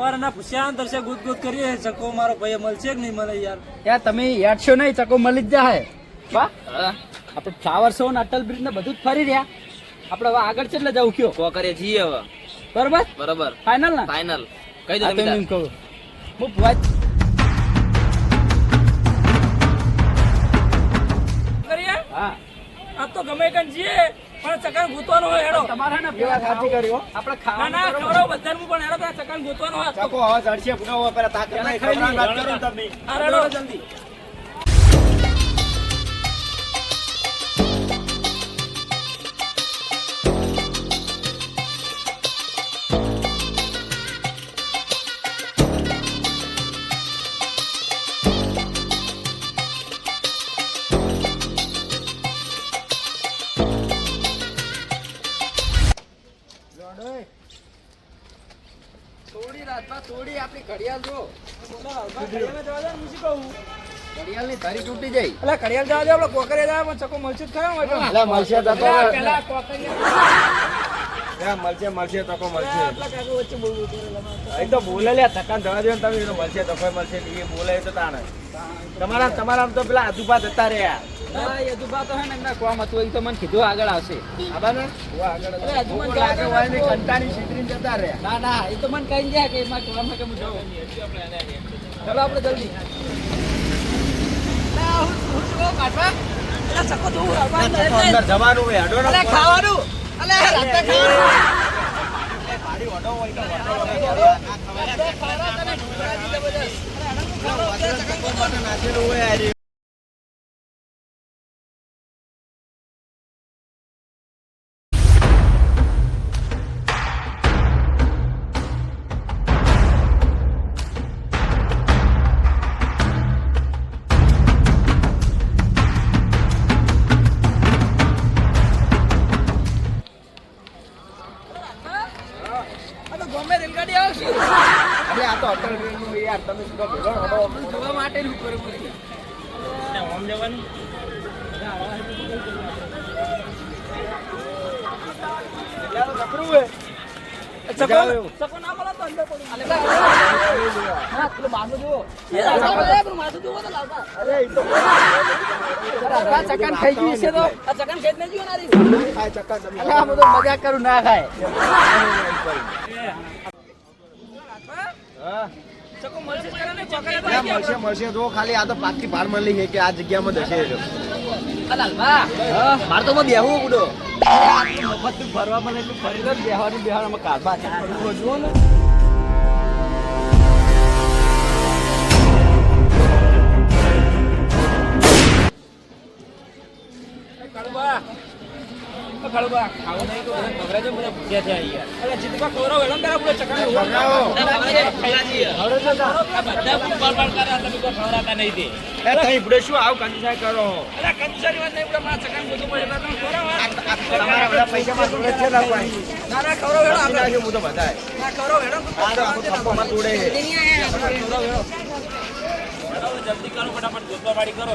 હવારના પૂછ્યા દર્શે ગુદ ગુદ કરીએ ચકો મારો ભાઈ મળશે કે નહીં મળે યાર? યાર તમે હેડશો નહીં? ચકો મળી જ જાય. બા આપણે ફ્લાવર શો ને અટલ બ્રિજ ને બધું જ ફરી રહ્યા. આપણે હવે આગળ છે એટલે જવું કયો? કોકરે છીએ હવે. બરોબર? બરોબર. ફાઇનલ ને? ફાઇનલ કહી દો તમે એમ કહું. હું ભુવા કરીએ? હા. આ તો ગમે કન જઈએ પણ ચકર ગૂતવાનો હોય હેડો. તમારે ને વાત સાચી કર્યો હો. આપણે ના ખાવાનું ના બરોબર. બધાનું પણ હેડો ચકન ગોતવાનો હોય ચકો હવે ચડશે ભૂગાવો પેલા પેલા નહીં, ખવડાવવાની વાત કરો તમે. હેડો જલ્દી. ઘડિયાળની ધરી તૂટી જાય. એટલે ઘડિયાળ જવા દે આપણે કોકરે જાય પણ ચકો મળશે જ ખરા. એટલે મળશે તો પેલા- કોકરિયા- મળશે. એ તો બોલે લે ચકાન જવા દો ને તમે એનો મળશે તો મળશે એ બોલે તો તાણે. તમારા તમારા આમ તો પેલા અધુભા જતા રહ્યા. એ તો હે ને એમના કોમ હતું એ તો મને કીધું આગળ આવશે. કંટાળી છીતરીને જતા રહ્યા. ના ના એ તો મને કહી ગયા કે એમાં કોમ કે હું જાઉં. ચલો આપણે જલ્દી. અંદર જવાનું હોય ખાવાનું. અલે, રાતે ખાવાનું. નાખેલું હોય જીવો ના રહ્યું. ખાય ચક્કા તમે અલે, આ બધું મજાક કરું ના ખાય મળશે મળશે જો ખાલી આ તો પાકી ભાર મળી છે કે આ જગ્યામાં દસે મારે તો બેહવું ફરવા મને એટલું ફરી દો બેહવાની બેહવામાં કાઢવા જુઓ ને. કડવા. ઓ કડવા, ખાવું નહીં તો બધા ખવડાવજો, બધા ભૂખ્યા ખવડાવો, હેડો ને તારા આપણે ચકન ઊભો. ખવડાવો. આ બધા ફૂટબોલ બોલ કરે, તમે કોઈ ખવડાવતા નહીં તે. એ તઈ ભૂડે શું આવું કંજુસાઈ કરો અલા, કંજૂસાની વાત નહીં, બધા મારા ચકન બધું મળે, તમે ખવડાવો. તમારા બધા પૈસામાં જોડે છે ના કોઈ ના, ના, ખવડાવો, હેડો આપણે. હું તો બધાય ના, ખવડાવો, હેડો. આ તો આખું થપ્પામાં જોડે છે ખવડાવો, હેડો. હેડો, જલ્દી કરો ફટાફટ ગોતવા વાળી કરો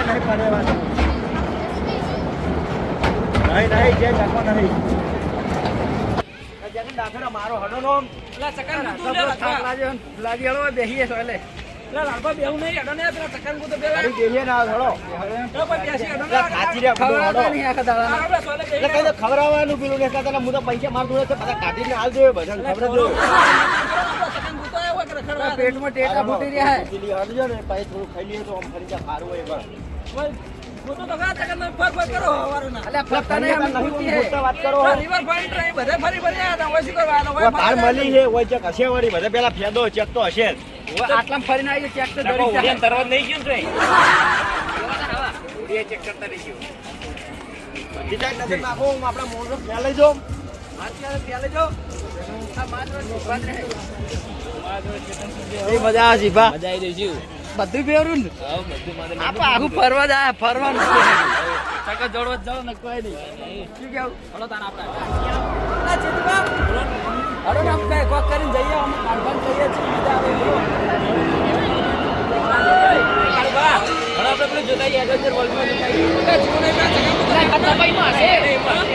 અમે નહીં પડેવાનું નહીં જે મારો હડો નો. લાગે હળો બેહીએ એટલે. પછી ખવડાવવાનું પેલું ને હું તો પૈસા માર જોડે છે બધા કાઢીને હાલ દેવે ભજન ખબર રખડવા. પેટમાં ટેટા ફૂટી રહ્યા હે. ને પછી થોડું ખાઈ લઈએ તો આમ ફરી સારું હોય પેલા હશે વળી બધા પેલા ફેદો ચેક તો હશે આટલા ફરીને આવીએ ચેક તો આવ્યા હતા. ધરી ઉડીને તરવા જ નહીં ગયું ચેક કરતા રહીજો બીજા નાખો હું આપણા ફેલાઈ જાઉં. મજા આવે મજા આવી રહી બધું પહેરું ને. આપણે આખું ફરવા જાય ફરવાનું ચકો જોડવા જાવ ને કોઈ નહીં. શું કેવું? હલો તાન આપણે. ના ને આપણે કોક કરીને જઈએ અમે કાઢવાન કરીએ છીએ મજા આવે આપણે પેલું જોતા એડવેન્ચર વર્લ્ડમાં જોતા જુઓ ને પેલા ચકામાં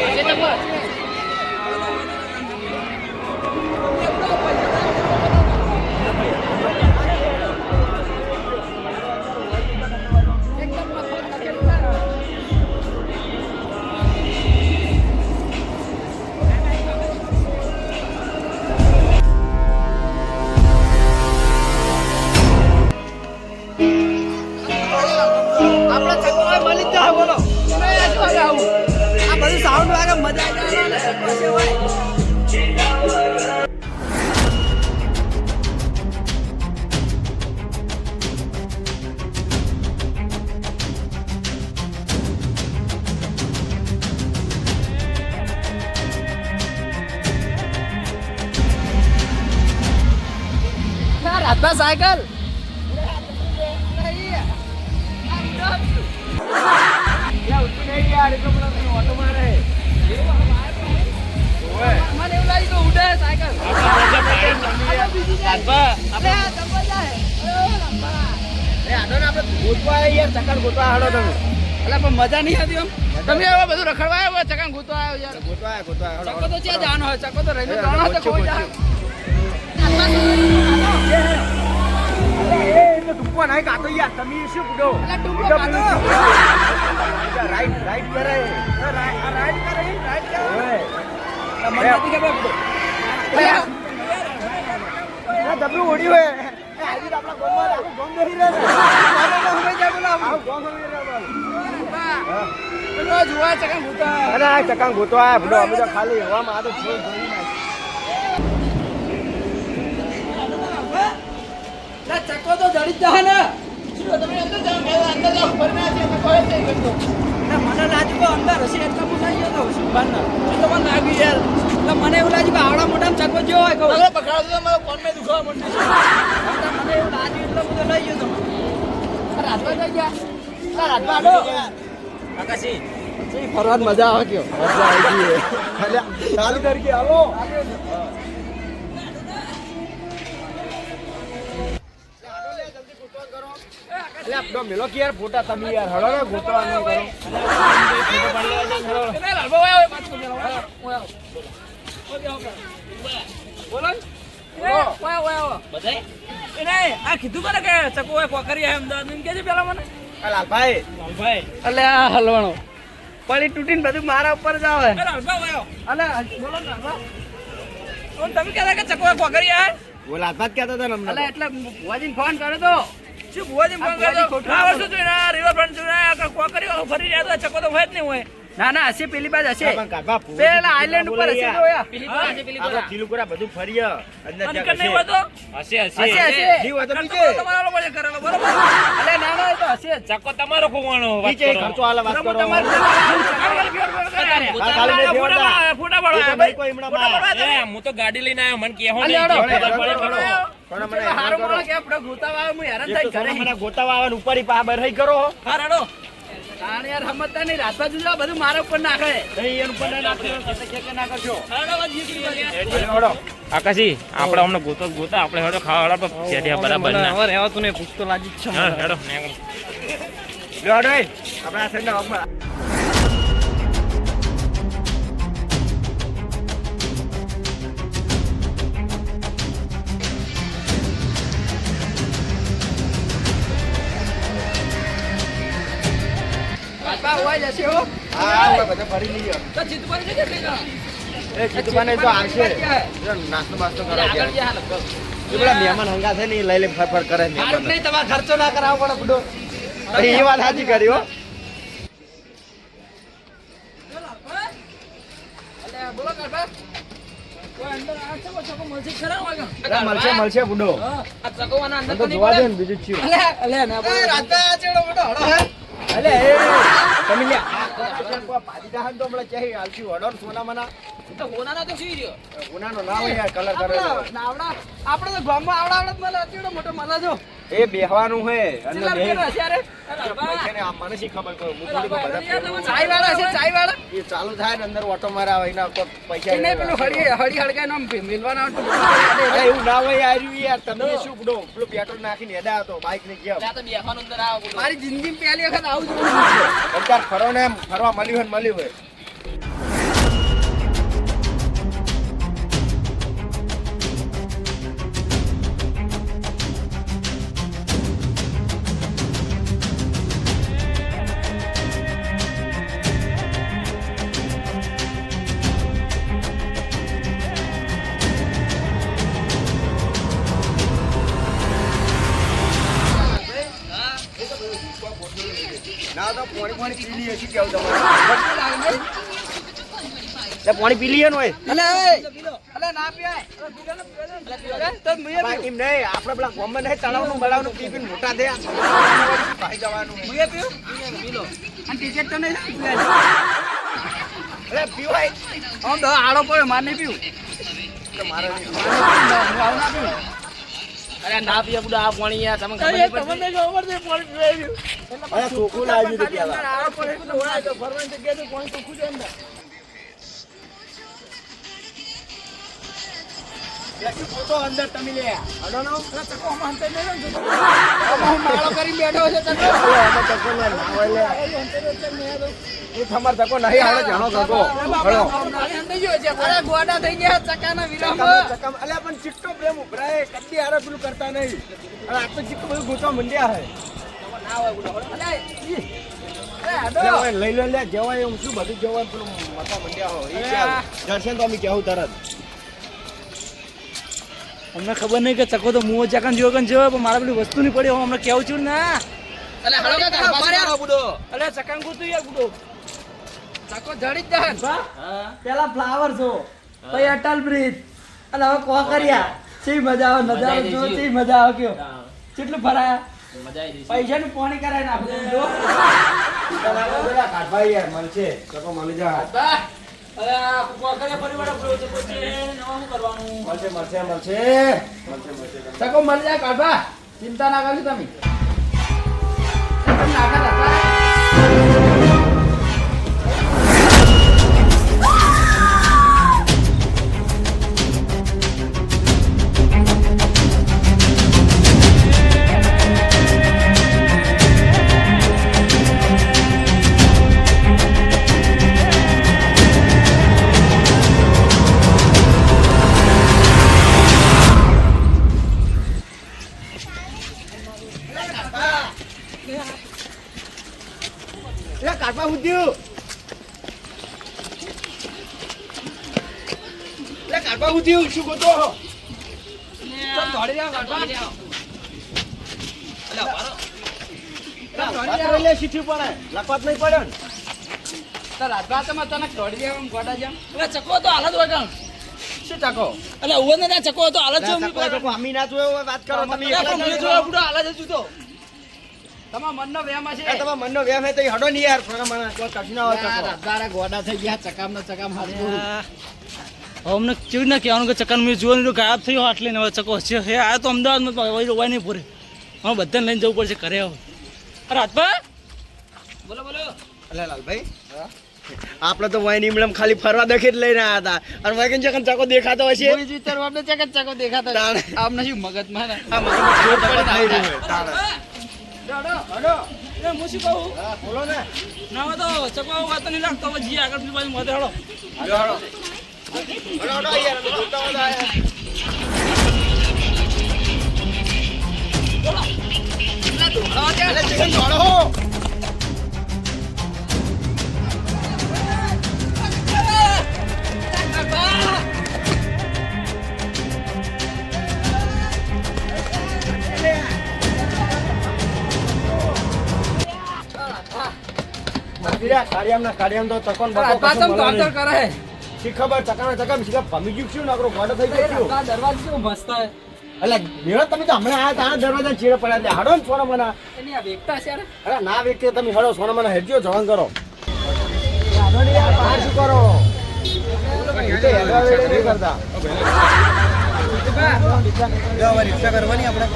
પણ મજા નહીં આવતી તમે હવે બધું રખડવા આવ્યો હોય, ચકાન ગોતો આવ્યો યાર ગોતવા આવ્યો ગોતવા આવ્યો ચકો તો ક્યાં જવાનો હોય ચકો તો રહીને એ, ત્રણ હાથે પહોંચ્યો, એ એટલે ટૂંકો નહીં કાતો યાર તમે શું. પેલું રાઈટ રાઈટ કરે આ રાઈડ કરે, રાઈડ કરે. આ મને નથી ખબર. અલા, આ ડબલું ઉડ્યું હે એ આજે આપણા ગામમાં આખું ગામ બેસી રહે છે. બોલો. આખું ગામ બેસી રહે છે. બા, પેલો જોવા ચકાન ગોતો. અરે આ ચકાન ગોતવા આયા ભલો અમે તો ખાલી હવામાં આ તો જોઈ જોઈ નાખ્યું. લા, ચકો તો જડી જ જાય ને તમે અંદર જાઓ, અંદર જાઓ, ઉપર કોઈ નહીં કરતો. મને લાગ્યું કે અંદર હશે એટલે હું થઈ ગયો તો શુભાનને. શું તો મને લાગ્યું યાર એટલે મને એવું લાગ્યું કે આવડા મોટા ચકો જેવો હોય કહું. મને એવું લાગ્યું એટલે હું તો લઈ ગયો તો. રાતમાં જઈ ગયા. આ રાતભર આડો. આકાશી ફરવાની મજા આવે કયો મજા આવી ગઈ અલ્યા, તરીકે કરી કે અલ્યા, આપડો મેલો કે યાર ફોટા તમે યાર હળો ને ગોતવા કરો. બોલો ને. એ, ઓય, ઓય, ઓય. બધાય એ આ કીધું મને કે ચકો હોય કોકરી આવે અમદાવાદ એમ કહેજે પેલા મને આ લાલભાઈ. એટલે આ હલવાણો પડી તૂટીને બધું મારા ઉપર જ આવે. અને બોલો તમે કહેતા કે ચકો કોકરી આવે ઓ લાલભાઈ જ કહેતા હતા એટલે અમને. એટલે ભુવાજીને ફોન કર્યો તો. શું ભુવાજી ફોન ભુવાજી આ વર્ષો જોઈને આ રિવરફ્રન્ટ જોઈને આ કોકરી ફરી રહ્યા તો ચકો તો હોય જ નહીં હોય. ના ના હશે પેલી બાજ હશે. પેલા આઈલેન્ડ ઉપર હશે તો. પેલી પેલી ચીલુકુરા બધું અંદર તો? હશે હશે. હશે હશે. નહીં હોય બીજે. તમારો લોકો એ કરેલો બરોબર? અલે ના ના તો હશે ચકો તમારો ખોવાનો વાત કરો. ખર્ચો હાલે વાત કરો. તમારે હા, ફોટા ફોટા તો હું ગાડી લઈને આવ્યો મને કે નહીં. પણ મને હારો હેરાન કે આપણે ગોતાવા હું હેરાન એક ઘરે. મને ગોતાવા આવવાનું ઉપર પા બરહઈ કરો હા, રડો. તાણ યાર સમજતા નહીં, રાતભર જુદા બધું મારા ઉપર નાખે. નહીં એનું કે કે ના. આકાશી આપણે અમને ગોતો ગોતા આપણે હેડો ખાવા હેડો પછી સેટિયા બરાબર ના હેડો ને. આપણે આ ભાગમાં. રાતભર જશે હો. હા, બધા ફરી લઈએ. તો જીતવાની છે કેટલી એ જીતુભાઈને તો આવશે નાસ્તો બાસ્તો કરાવી દે. પેલા મહેમાન હંગા છે ને લઈ લે ફર ફર કરે મહેમાન. નહીં, તમારે ખર્ચો ના કરાવવો પડે બધો. એ વાત સાચી કરી હો. બોલો કાકા. આ મળશે મળશે બુડો. આ જોવા દે ને બીજું જ થયું અલે, અલે, ના બોલો. અલે, એ, તમે મના કરે આપણે તો ગામમાં આવડા આવડા જ અત્યારે મોટો મળે છો એ બેહવાનું હે અને મને ખબર હું થોડી કોઈ બધા ફેરવું. ચાય વાળા છે ચાય વાળા એ ચાલુ થાય ને અંદર ઓટો મારા આવે એના પૈસા એને પેલું હળી હળી હળગાઈને આમ મેલવાના એવું ના હોય આર્યું યાર તમે શું બડો પેલું પેટ્રોલ નાખીને હેડા હતો બાઇકની જેમ. તો બેહવાનું અંદર આવો મારી જિંદગી પહેલી વખત આવું જોયું. છે. અત્યારે ફરો ને એમ ફરવા મળ્યું હોય ને મળ્યું હોય. એટલે પાણી પી લઈએ હોય અલે ના પીવાય. તો નહીં આપણે પેલા ગોમમાં નહીં તળાવનું બળાવનું પી પીને મોટા થયા. ભાઈ જવાનું. મેં પીવું? અને ટિકિટ તો નહીં અરે પીવાય. આમ તો આડો પડે માર નહીં પીવું. મારે હું આવું ના પીવું. અરે ના પીએ બુડા આ પાણી યાર તમને ખબર નહીં? તમને ખબર છે પાણી પીવાયું અરે ચોખ્ખું લાવી દે પેલા. આડો પડે તો ફરવાની જગ્યાએ પાણી ચોખ્ખું છે અંદર. એટલે શું અંદર તમે લે હલો નો ચકો આમાં અંતર નહીં રહ્યો ને ચકો. આમાં હું માળો કરી બેઠો છે ચકો. અમે ચકો ના હોય લે એ અંતર જ છે નહીં આવ્યો. એ તમાર ચકો નહીં આવડે જાણો ચકો હલો નાની અંદર ગયો છે. અરે ગોડા થઈ ગયા ચકાના ચકામ વિરામમાં. અલ્યા પણ ચિટ્ટો પ્રેમ ઉભરાય કદી આરે પેલું કરતા નહીં અરે આ તો ચિટ્ટો બધું ગોતવા મંડ્યા હે આડો. લઈ લે જવાય એમ શું બધું જવાય પેલું માતા મંડ્યા હોય દર્શન તો અમે કેવું તરત અમને ખબર નહીં કે ચકો તો મુઓ ચકન જેવો કન જેવો પણ મારા પેલી વસ્તુ નહીં પડી હું અમને કેવું છું ને? અલે હળો કે તારા પાસે મારો બુડો. અલે ચકન કુતું યાર બુડો. ચકો જડી જ હા. પેલા ફ્લાવર જો પછી અટલ બ્રિજ. અને હવે કો કર્યા? સી મજા આવે નજારો જો જઈ. સી મજા આવે કયો કેટલું આવી જશે પૈસા નું પાણી કરાય નાખું જો કાઢભાઈ યાર મળશે ચકો મળી જા બા, અરે આ કો કર્યા પરિવાર આપણો ચકો છે. નવા શું કરવાનું મળશે મળશે મળશે મળશે મળશે ચકો મળી જાય કાઢવા. ચિંતા ના કરજો તમે તમે. મારો વાતરે લે શીઠી પડે લખવાત નહીં પડે ને. તો રાતભર તમે તને દોડી રહ્યા ગોડા જેમ. એટલે ચકો તો હાલત શું ચાકો? એટલે ઉવો ને ચકો તો હાલત છે ચકો અમી ના જોયો વાત કરો તમે એકલા જોયો બુડો હાલત જ તો. તમારા મનનો વ્યામ છે તમારા મનનો વ્યામ તો હડો નહીં યાર મને કશું ના હોય ગોડા થઈ ગયા ચકામ ને ચકામ હાથ અમને કેવી ના કહેવાનું કે ચક્કર મેં જોવાનું તો ગાયબ થયો આટલે ને હવે ચકો છે. હે આ તો અમદાવાદમાં હવે રોવાય નહીં પૂરે. હવે બધાને લઈને જવું પડશે ઘરે હવે. અરે હાથભા બોલો બોલો. અલે લાલભાઈ આપણે તો વાય નીમડમ ખાલી ફરવા દખે જ લઈને આવ્યા હતા. અને વાય ચકન ચકો દેખાતો હશે કોઈ જ વિચાર આપણે ચકન ચકો દેખાતા તાણે. આમને શું મગજમાં ને આ મને જોર પડે થઈ રહ્યું છે. ડાડો હડો હડો એ હું શું કહું? બોલો ને. ના તો ચકો વાત નહીં લાગતો. હવે જઈએ આગળ બાજુ મધે હડો હલો, કાઢ્યા કાળિયામ તો બકો નહીં. કરે શી ખબર ચકાના ચકામ શી ખબર ભમી ગયું શું નાકરો ગોડો થઈ ગયો શું? દરવાજો મસ્તા હે એટલે મેળો તમે તો હમણાં આયા તાણા દરવાજા ચીડે પડ્યા એટલે હાડો ને સોના મના એની આ વેકતા છે અરે ના વ્યક્તિ તમે હડો સોના મને હેડજો જવાન કરો. હાડો ને યાર, બહાર શું કરો? એ તો વેડે નહીં કરતા. જો રિક્ષા કરવાની આપણે.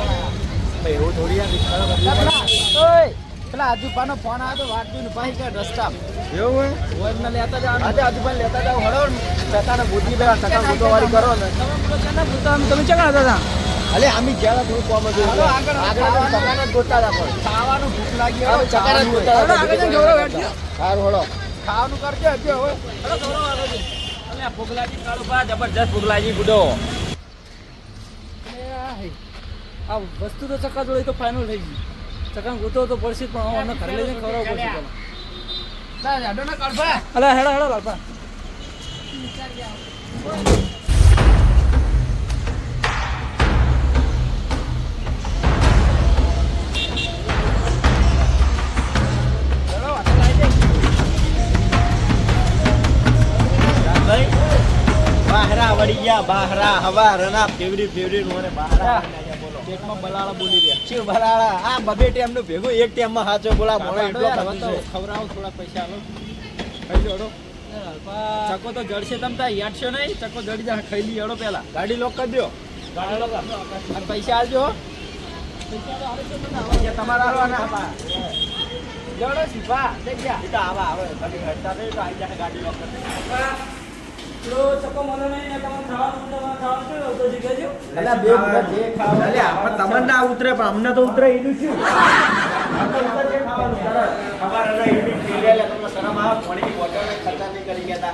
એવું થોડી યાર રિક્ષા કરવી પડે. ઓય, પેલા આજુબાનો ફોન આવ્યો તો વાટવીને પાહી કે રસ્તા. એવું હોય? હોય એમને લેતા જાવ આજે આજુબાન લેતા જાવ હળો. ને ટકાને બુદ્ધિ પેલા ટકા બુદ્ધવાળી કરો ને. તમે બોલો છે ને તમે ચકણા હતા હતા અલે અમે ગયા થોડું કોમ હતું આગળ, આગળ. ટકાને ગોતા પણ. ખાવાનું ભૂખ લાગી હવે ટકાને ગોતા. હતા આગળ જઈને ગૌરવ હેઠજો. સારું હળો. ખાવાનું કરજો હજો હવે. હળો ગૌરવ આગળ છે. અલે આ કાળો કાળુભા, જબરજસ્ત ભૂખ લાગી એ આ વસ્તુ તો ચક્કા જોડે તો ફાઇનલ થઈ ગઈ. ચક્કા ગોતો તો પડશે પણ અમને ઘરે લઈને ખવડાવવું પડશે. અલે હેડો હેડો લાલપા બાહરા વળી ગયા બાહરા હવા રના ફેવરી ફેવરી મને બહારા પેટમાં બલાળા બોલી રહ્યા. છે બલાળા? આ બબે ટાઈમનું ભેગું એક ટેમમાં સાચો બોલા એટલો ખવડાવો થોડા પૈસા આલો ખાઈ લો ચકો તો જડશે તમ તાર યાદશો નહીં? ચકો જડી જા ખાઈ લી હડો પેલા. ગાડી લોક કરી દો અને પૈસા આલજો તમારા જડો થઈ ગયા આવા આવે તો ગાડી લોક કરી ને ઉતરે પણ અમને તો ઉતરે એનું શું? ખર્ચા નહીં કરી ગયા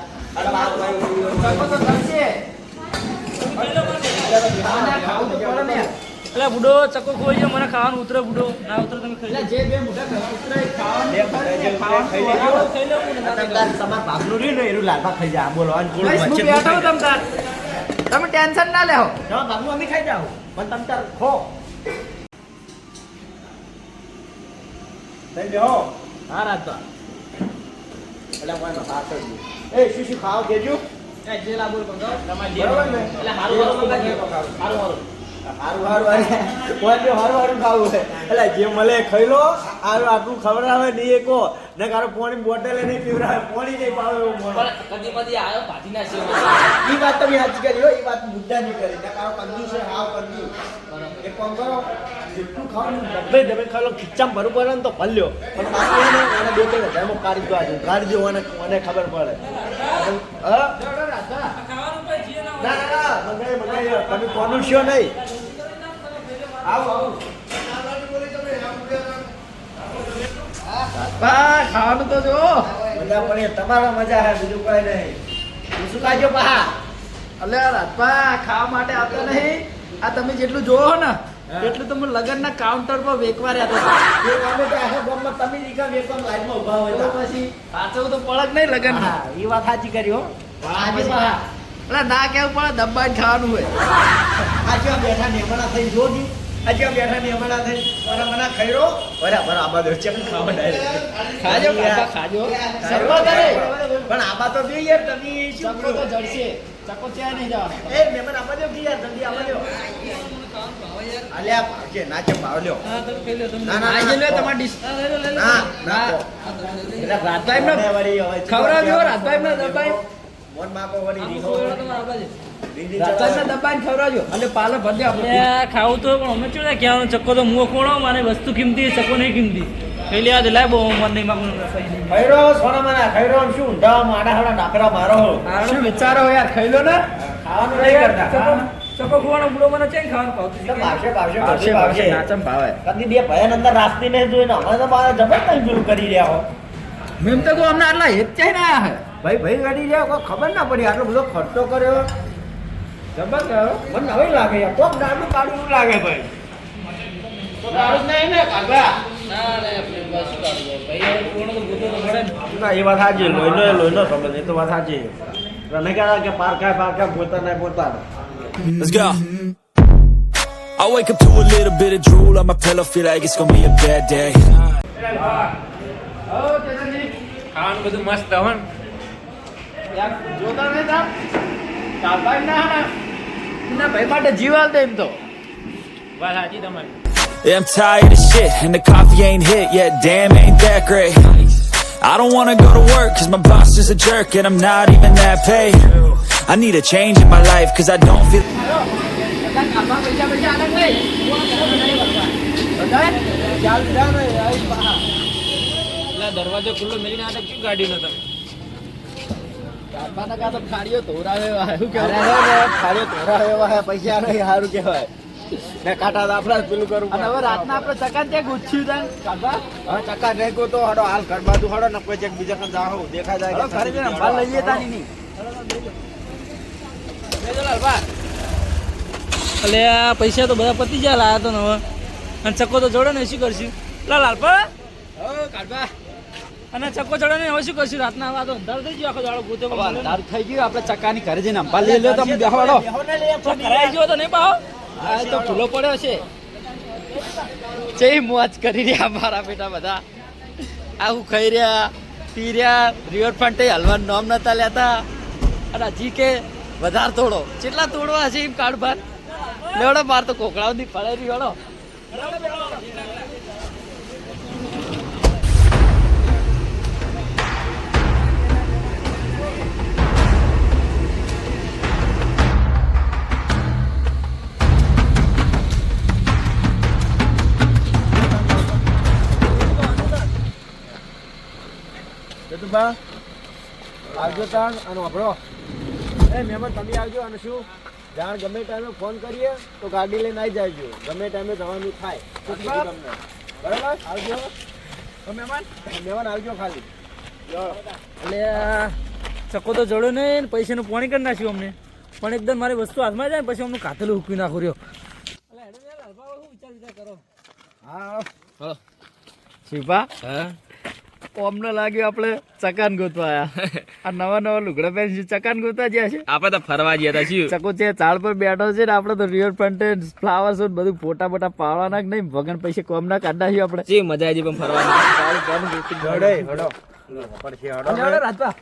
ને એટલે બુડો ચકો ખોઈ છે મને ખાવાનું ઉતરે બુડો. ના ઉતરે તમે ખાઈ જે બે મોટા ઘર ઉતરે ખાવાનું ખાઈ લેજો. ખાઈ લેવું ને તમાર ભાગનું રહ્યું ને એનું લાલબા ખાઈ જા. બોલો અને ગોળ બસ, વચ્ચે બેઠો તમ તાર તમે ટેન્શન ના લેવો તમાર ભાગનું અમે ખાઈ જાઓ. પણ તમ તાર ખો. થઈ બેહો. હા રાતવા એટલે મને હાથ જ એ શું શું ખાવ કેજો. એ જે લાબુ બંગાવ તમારે બરોબર ને? એટલે હારું હારું મંગાવીએ. હારું હારું. હારું હારું અરે બી હારું હારું ખાવું છે એટલે જે મળે ખાઈ લો. હારું આટલું ખવડાવે નહીં એ ને કારો પાણી બોટલ નહીં પીવડાવે પાણી નહીં પાવે એવું પણ કદી આવ્યો ભાજી ના સેવા? ઈ વાત તમે સાચી કરી હો. એ વાત મુદ્દા નહીં કરી. ને કારો કંજૂસ છે હાવ કંજૂસ એ કામ કરો જેટલું ખાવાનું ડબ્બે ડબ્બે ખાઈ લો ખીચામાં ભરવું પડે ને તો ભલ્યો પણ બાકી એને બે ત્રણ હજારમાં કાઢી દો આજુ. કાઢી દો મને ખબર પડે. હા ખાવાનું કોઈ જીએ ના ના ના ના તમે કોનું છો નહીં? આવો આવો. બા ખાવાનું તો જો મજા પડે તમારા મજા હે બીજું કોઈ નહીં. શું કાજો પા અલે રાજપા ખાવા માટે આવતા નહીં. આ તમે જેટલું જોવો ને એટલું તમે લગનના કાઉન્ટર પર વેકવા રહ્યા હતા તમે નીકળ કામ લાઈનમાં હોય તો પછી પાછળ તો પડે નહીં લગન હા એ વાત સાચી કરી હો. આજે એટલે ના કેવું પડે દબાઈ ખાવાનું હોય. આજે બેઠા નેમણા થઈ જોજી આજે બેઠા થઈ. મને મને ખૈરો બરાબર આબા દો ચેક ખાવા ડાયરેક્ટ. ખાજો કાકા ખાજો શરૂઆત શરૂઆત પણ આબા તો દે યાર તમે શું ચકો તો જડશે. ચકો ત્યાં નહીં જવાનો. એ મહેમાન આબા દો યાર જલ્દી આબા અલ્યા ના ભાવ લ્યો ના ના આજે લે ના ના દબાઈ મોન માકો વળી અરે ખાવું તો પણ અમે ચેવડા ક્યાં ચક્કો તો મુઓ કોણો મારે વસ્તુ કિંમતી ચક્કો નહીં કિંમતી. ખાઈ લેવા લાય બહુ મન નહીં માગું ખૈરો સોના મને ખૈરો ને શું? ઊંધા માડા હાડા ડાકરા મારો શું વિચારો યાર ખૈલો ને? ખાવાનું નહીં કરતા. ચક્કો ખોવાનો બુડો મને ચેન ખાવાનું ભાવતું ભાવશે ભાવશે ભાવશે ભાવશે નાચમ ભાવે. કદી બે ભયન અંદર રાસ્તી ને જોઈને હમણાં તો મારા જબરદસ્ત પેલું કરી રહ્યા હો. મેમ તો કહું અમને આટલા હેત ચાઈ ના હે. ભાઈ ભાઈ ગાડી જાય કોઈ ખબર ના પડી આટલો બધો ખર્ચો કર્યો. જબર મને હવે લાગે યાર કોક દાડનું કાઢું એવું લાગે ભાઈ? કાકા તો બુડો જ નહીં ને ના એ વાત સાચી લોહીનો એ લોહીનો સંબંધ એ તો વાત સાચી તને કહેતા કે પારકા પારકા પોતા નહીં પોતા. Let's go. I wake up to a little bit of drool on my pillow, feel like it's gonna be a bad day. ખાવાનું બધું મસ્ત હો ને. યાર જોતા નહીં તા કાકા ના ના ભાઈ માટે જીવ દે એમ તો વાત સાચી તમારી Yeah, I'm tired of shit, and the coffee ain't hit yet. Damn, ain't that great. I don't wanna go to work, cause my boss is a jerk, and I'm not even that paid. I need a change in my life, cause I don't feel. કાપા દરવાજો ખુલ્લો મેલીને આ તો ગાડી નો તમે કાપા કા તો ખાડીઓ ધોરાવે શું કહેવાય. હે ને, એવા પૈસા નહીં સારું કહેવાય. ને કાંટા જ પેલું કરવું અને હવે રાતના આપણે ચકાન ત્યાં ગુચ્છ્યું તા નહીં હડો હાલ ઘર બાજુ હડો ને કોઈ ચેક બીજા કાં દેખાય જાય ઘરે જઈને અંબાલ લઈએ તાની ની. અલે આ પૈસા તો બધા પતી જાય લાયા તો ને હવે અને ચક્કો તો જોડે ને શું કરશું? લા લાલપા હો કાપા અને ચક્કો જોડે ને હવે શું કરશું? રાતના હવે આ તો અંધાર થઈ ગયો આખો દાડો ગોતે અંધાર થઈ ગયું આપણે ચક્કાની ઘરે જઈને અંબા લઈ લો તમે બેહવાડો. કરાઈ ગયો તો નહીં પાહો આ તો ભૂલો પડ્યો છે. જય મોજ કરી રહ્યા મારા બેટા બધા. આવું ખાઈ રહ્યા પી રહ્યા રિવરફ્રન્ટે હલવાન નામ નતા લેતા. અને હજી કે વધારે તોડો. કેટલા તોડવા છે એમ કાર્ડ ભાર લેવડો બાર તો કોકડાઓ ની પડે રહ્યો જતુભા આવજો તાણ અને વાપરો. એ મહેમાન તમે આવજો અને શું? જાણ ગમે ટાઈમે ફોન કરીએ તો ગાડી લઈને આવી જાયજો ગમે ટાઈમે જવાનું થાય. તમને? બરાબર? આવજો. તો મહેમાન મહેમાન આવજો ખાલી. એટલે ચકો તો જડો નહીં ને પૈસાનું પોણી કરી નાખ્યું અમને. પણ એકદમ મારી વસ્તુ હાથમાં જાય ને પછી અમને કાતલું ઉકવી નાખો રહ્યો. હા શિલ્પા ઓમને લાગ્યું આપણે ચકાન ગોતવા આયા. આ નવા નવા લુગડા પહેરી ચકાન ગોતવા જ્યાં છે. આપણે તો ફરવા ગયા હતા શું? ચકો છે ચાળ પર બેઠો છે ને આપણે તો રિવર ફ્રન્ટ ફ્લાવર શો બધું ફોટા બોટા પાડવાના કે નહીં ભગન પૈસે કોમ ના કાઢા છીએ આપણે. જે મજા આવી પણ ફરવાની? હડે હડો. પડશે હડો રાજપા.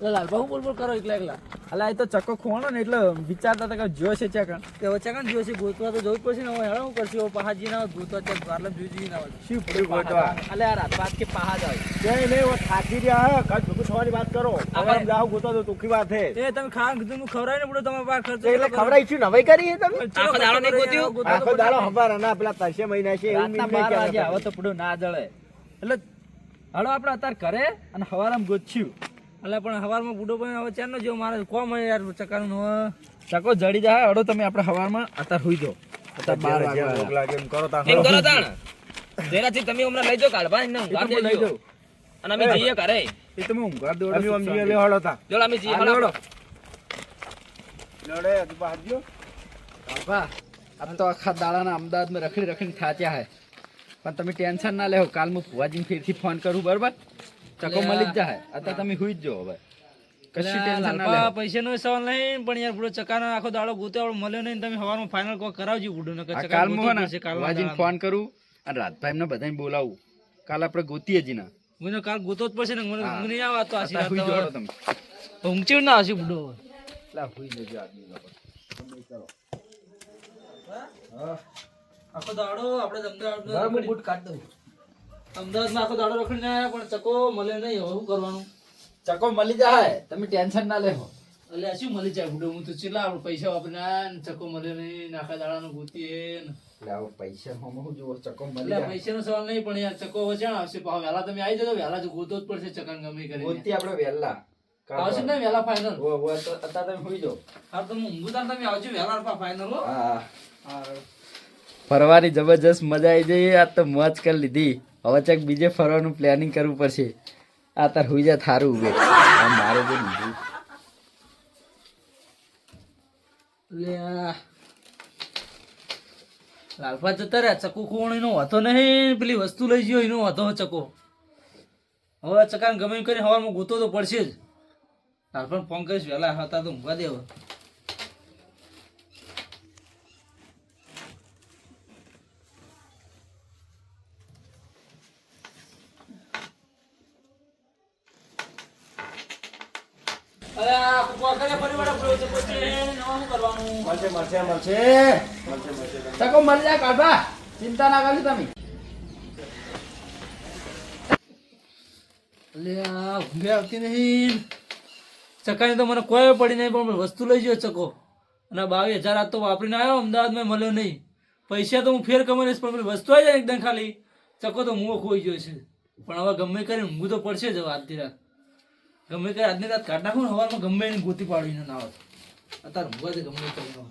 લાલબા બહુ બોલ બોલ કરો એકલા એકલા. અલા એ તો ચક્કો ખોણો ને એટલે વિચારતા હતા કે જો છે ચકન તે વચ્ચે જો છે ગોતવા તો જવું પડશે ને હવે હેડો હું કરશું હવે પહાજી ના ગોતવા ત્યાં દ્વારલા જોઈ જોઈ ના શું પડ્યું ગોતવા? અલે આ રાજપા કે પહાજ આવે જય નહીં ઓ થાકી રહ્યા હે? કાલ ભૂખ થવાની વાત કરો. હવે જાવ ગોતવા તો ટૂંકી વાત હે. એ તમે ખાન કીધું હું ખવરાય ને પડો તમારા પાસે ખર્ચો. એટલે ખવરાય છું નવાઈ કરી તમે? આખો દાડો નહીં ગોત્યું? આખો દાડો હવાર ના પેલા તરસે મહિના છે એવું મીન કહેતા હવે તો પડો ના જળે. એટલે હળો આપણે અત્યારે કરે અને હવારામ ગોચ્યું એટલે પણ હવારમાં બુડો પણ હવે ચારનો જેવો મારે કોમ હોય યાર ચકાનું ચકો જડી જાય અડો તમે આપણે હવારમાં અત્યારે હોઈ જો અત્યારે બાર વાગે ભૂખ લાગે એમ કરો તા એમ કરો તાણ. તેનાથી તમે હમણાં લઈ જાઓ કાઢવા ને ઊંઘવા એ તો હું લઈ દેજો. અને અમે જઈએ ઘરે. એ તમે હું ઊંઘવા દોડું અમે અમે સમજી શાંતિ. લે હળો તા જો અમે જઈએ. લેવડો. લડે હજુ બાજુ બાપા આમ તો આખા દાડાના અમદાવાદમાં રખડી રખડીને થાચ્યા હે. પણ તમે ટેન્શન ના લેવો કાલ હું ફુવાજીને ફેરથી ફોન કરું બરાબર? ચકો. મળી જ જાય અત્યારે તમે હુઈ જ જાઓ હવે. પૈસા ના સવાલ નહીં પણ યાર પૂરો ચકાનો આખો દાડો ગોતે વાળો મળ્યો નહીં તમે હવારમાં ફાઇનલ કોક કરાવજો બુડો ને આ કાલ હું હે ને ફુવાજીને ફોન કરું અને રાતભાઈ એમને બધાને બોલાવું. કાલ આપણે ગોતીએ જ ના મને કાલ ગોતો જ પડશે ને મને ઊંઘ નહીં આવે તો અત્યારે હુઈ રાત તમે. ઊંઘ ચેવું ના આવશે બુડો લા હુઈ જજો આદમી લોકો. આખો દાડો આપણે હું બૂટ કાઢ દઉં. અમદાવાદમાં આખો દાડો રખડીને આવ્યા પણ ચકો મળે નહીં. હવે શું કરવાનું? ચકો મળી જાય. તમે ટેન્શન ના લેવો એટલે શું મળી જાય? બુડો હું તો ચેલા આપણે પૈસા વાપરીને ચકો મળે નહીં નાખા આખા નું ગોતીએ ને. પૈસા હું જુઓ ચકો મળી પૈસાનો સવાલ નહીં પણ યાર ચકો હવે આવશે? પાછો વહેલા તમે આવી જજો વહેલા જ ગોતો જ પડશે ચકન ગમે કરીને. ગોતી આપણે વહેલા. આવશે ને વહેલા ફાઇનલ અત્યારે તમે હુઈ હા તો હું તાર તમે આવજો વહેલા ફાઇનલ હા. ફરવાની જબરજસ્ત મજા આવી જઈ આ તો મોજ કરી લીધી. હવે ચક બીજે ફરવાનું પ્લાનિંગ કરવું પડશે. આ તાર હોઈ જાય થારું ઉભે. મારે જે આ. લાલપા જતા રહ્યા. ચકો કોણ એનો હતો નહીં. પેલી વસ્તુ લઈ ગયો, એનો હતો ચકો હવે ચકાન ગમે એમ કરીને હવામાં ગોતો તો પડશે જ. લાલપા ફોન કરીશ, વહેલા હતા તો ઊંઘવા દે હવે અરે આ કુકવા કરે પરિવાર પડ્યો છે પછી એમાં શું કરવાનું મળશે મળશે મળશે મળશે મળશે ચકો મળી જાય કાઢવા ચિંતા ના કરજો તમે. ઊંઘે આવતી નહીં. ચકાની તો મને કોઈ પડી નહીં પણ વસ્તુ લઈ ગયો ચકો. અને બાવીસ હજાર આ તો વાપરીને આવ્યો અમદાવાદમાં મળ્યો નહીં. પૈસા તો હું ફેર કમાઈશ પણ વસ્તુ આવી જાય એકદમ ખાલી. ચકો તો મું ખોઈ ગયો છે. પણ હવે ગમે કરીને ઊંઘું તો પડશે જ આજની રાત ગમે કરે આજની રાત કાઢ નાખો ને હવારમાં ગમે એની ગોતી પાડીને ના આવે. અત્યારે ઊંઘવા દે ગમે કરીને